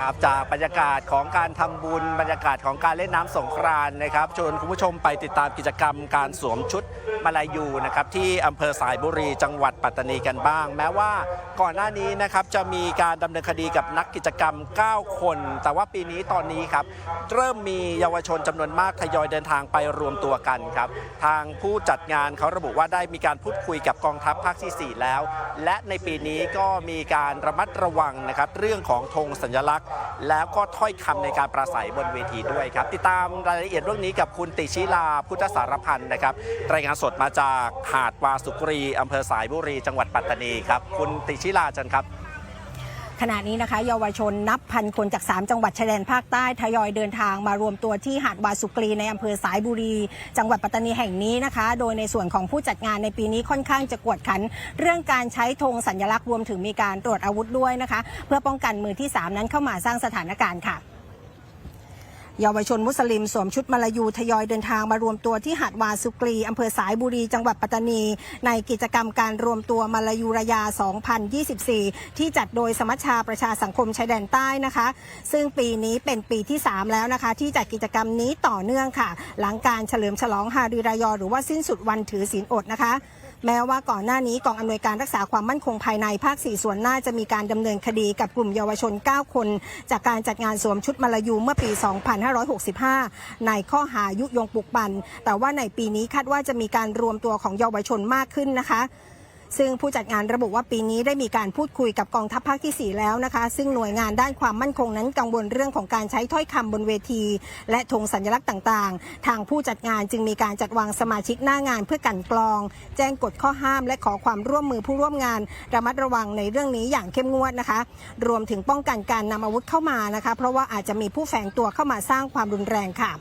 ครับจากบรรยากาศของการทำบุญบรรยากาศของการเล่นน้ำสงกรานนะครับชวนคุณผู้ชมไปติดตามกิจกรรมการสวมชุดมาลายูนะครับที่อำเภอสายบุรีจังหวัดปัตตานีกันบ้าง แม้ว่าก่อนหน้านี้นะครับจะมีการดำเนินคดีกับนักกิจกรรม 9 คน แต่ว่าปีนี้ตอนนี้ครับเริ่มมีเยาวชนจำนวนมากทยอยเดินทางไปรวมตัวกันครับทางผู้จัดงานเขาระบุว่าได้มีการพูดคุยกับกองทัพภาคที่ 4 แล้ว และในปีนี้ก็มีการระมัดระวังนะครับเรื่องของธงสัญลักษณ์แล้วก็ถ้อยคำในการปราศัยบนเวทีด้วยครับ ติดตามรายละเอียดเรื่องนี้กับคุณติชิลาพุทธสารพันธ์นะครับ รายงานสดมาจากหาดวาสุกรีอำเภอสายบุรี จังหวัดปัตตานีครับ คุณติชิลาจันครับ ขณะนี้นะคะเยาวชนนับพันคนจาก 3 จังหวัดชายแดนภาคใต้ทยอยเดินทางมารวมตัวที่หาดวาสุกรีในอำเภอสายบุรี จังหวัดปัตตานีแห่งนี้นะคะ โดยในส่วนของผู้จัดงานในปีนี้ค่อนข้างจะกวดขัน เรื่องการใช้ธงสัญลักษณ์รวมถึงมีการตรวจอาวุธด้วยนะคะ เพื่อป้องกันมือที่ 3 นั้นเข้ามาสร้างสถานการณ์ค่ะ เยาวชนมุสลิมสวมชุดมาลายูทยอยเดินทางมารวมตัวที่หาดวาสุกรีอำเภอสายบุรีจังหวัดปัตตานี ในกิจกรรมการรวมตัวมาลายูรายา 2024 ที่จัดโดยสมัชชาประชาสังคมชายแดนใต้นะคะ ซึ่งปีนี้เป็นปีที่ 3 แล้วนะคะ ที่จัดกิจกรรมนี้ต่อเนื่องค่ะ หลังการเฉลิมฉลองฮารีรายอ หรือว่าสิ้นสุดวันถือศีลอดนะคะ แม้ว่าก่อนหน้านี้กองอำนวยการรักษาความมั่นคงภายในภาค 4 ส่วนหน้าจะมีการดำเนินคดีกับกลุ่มเยาวชน 9 คน จากการจัดงานสวมชุดมาลายูเมื่อปี 2565 ในข้อหายุยงปลุกปั่นแต่ว่าในปีนี้คาดว่าจะมีการรวมตัวของเยาวชนมากขึ้นนะคะ ซึ่งผู้จัดงานระบุว่าปีนี้ได้มีการพูดคุยกับกองทัพภาคที่ 4 แล้วนะคะ ซึ่งหน่วยงานด้านความมั่นคงนั้นกังวลเรื่องของการใช้ถ้อยคำบนเวที และธงสัญลักษณ์ต่างๆ ทางผู้จัดงานจึงมีการจัดวางสมาชิกหน้างานเพื่อกันกรอง แจ้งกฎข้อห้าม และขอความร่วมมือผู้ร่วมงานระมัดระวังในเรื่องนี้อย่างเข้มงวดนะคะ รวมถึงป้องกันการนำอาวุธเข้ามานะคะ เพราะว่าอาจจะมีผู้แฝงตัวเข้ามาสร้างความรุนแรงค่ะ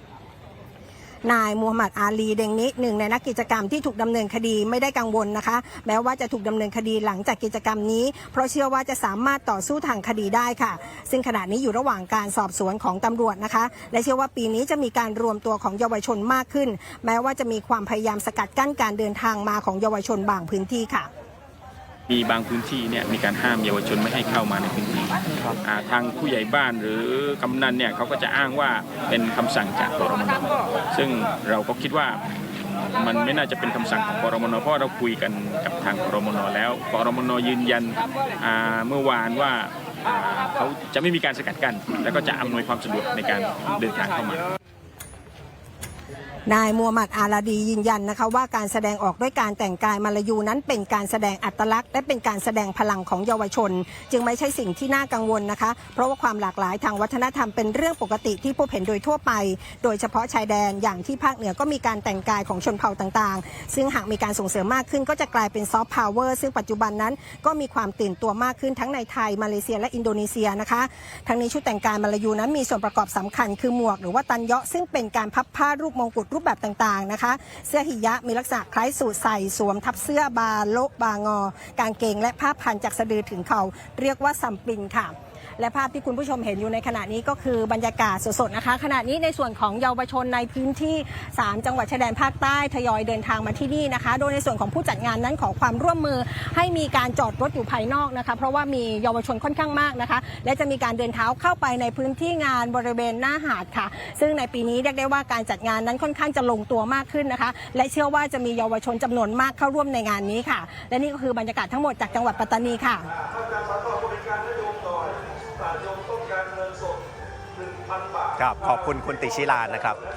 นายมูฮัมหมัดอาลีเดงนิหนึ่งในนักกิจกรรมที่ถูกดำเนินคดีไม่ได้กังวลนะคะ แม้ว่าจะถูกดำเนินคดีหลังจากกิจกรรมนี้ เพราะเชื่อว่าจะสามารถต่อสู้ทางคดีได้ค่ะ ซึ่งขณะนี้อยู่ระหว่างการสอบสวนของตำรวจนะคะ และเชื่อว่าปีนี้จะมีการรวมตัวของเยาวชนมากขึ้น แม้ว่าจะมีความพยายามสกัดกั้นการเดินทางมาของเยาวชนบางพื้นที่ค่ะ มีบางพื้นที่เนี่ยมีการห้ามเยาวชนไม่ให้เข้ามาในพื้นที่อ่าทางผู้ใหญ่บ้านหรือกำนันเนี่ยเขาก็จะอ้างว่าเป็นคำสั่งจากกรมนซึ่งเราก็คิดว่ามันไม่น่าจะเป็นคำสั่งของกรมนเพราะเราคุยกันกับทางกรมนแล้วกรมนยืนยันอ่าเมื่อวานว่าอ่าเขาจะไม่มีการสกัดกั้นแล้วก็จะอำนวยความสะดวกในการเดินทางเข้ามา นายมูฮัมหมัดอาลาดียืนยันนะคะว่าการแสดงออกด้วยการแต่งกายมาลายูนั้นเป็นการแสดงอัตลักษณ์และเป็นการแสดงพลังของเยาวชน จึงไม่ใช่สิ่งที่น่ากังวลนะคะ เพราะว่าความหลากหลายทางวัฒนธรรมเป็นเรื่องปกติที่พบเห็นโดยทั่วไป โดยเฉพาะชายแดนอย่างที่ภาคเหนือก็มีการแต่งกายของชนเผ่าต่างๆ ซึ่งหากมีการส่งเสริมมากขึ้นก็จะกลายเป็นซอฟต์พาวเวอร์ซึ่งปัจจุบันนั้นก็มีความตื่นตัวมากขึ้นทั้งในไทยมาเลเซียและอินโดนีเซียนะคะทั้งนี้ชุดแต่งกายมาลายูนั้นมีส่วนประกอบสำคัญคือหมวก หรือว่าตันเยาะซึ่งเป็นการพับผ้ารูปมงกุฎรูปแบบต่างๆนะคะ เสื้อหิยะมีลักษณะคล้ายสูทใส่สวมทับเสื้อบาโลบางอ กางเกงและผ้าพันจากสะดือถึงเข่าเรียกว่าสัมปินค่ะ และภาพที่คุณผู้ชมเห็นอยู่ในขณะนี้ก็คือบรรยากาศสดๆนะคะขณะนี้ในส่วนของเยาวชนในพื้นที่ 3 จังหวัดชายแดนภาคใต้ทยอยเดินทางมาที่นี่นะคะ โดยในส่วนของผู้จัดงานนั้นขอความร่วมมือให้มีการจอดรถอยู่ภายนอกนะคะ เพราะว่ามีเยาวชนค่อนข้างมากนะคะ และจะมีการเดินเท้าเข้าไปในพื้นที่งานบริเวณหน้าหาดค่ะ ซึ่งในปีนี้เรียกได้ว่าการจัดงานนั้นค่อนข้างจะลงตัวมากขึ้นนะคะ และเชื่อว่าจะมีเยาวชนจำนวนมากเข้าร่วมในงานนี้ค่ะ และนี่ก็คือบรรยากาศทั้งหมดจากจังหวัดปัตตานีค่ะ ครับขอบคุณคุณติชิลานะครับ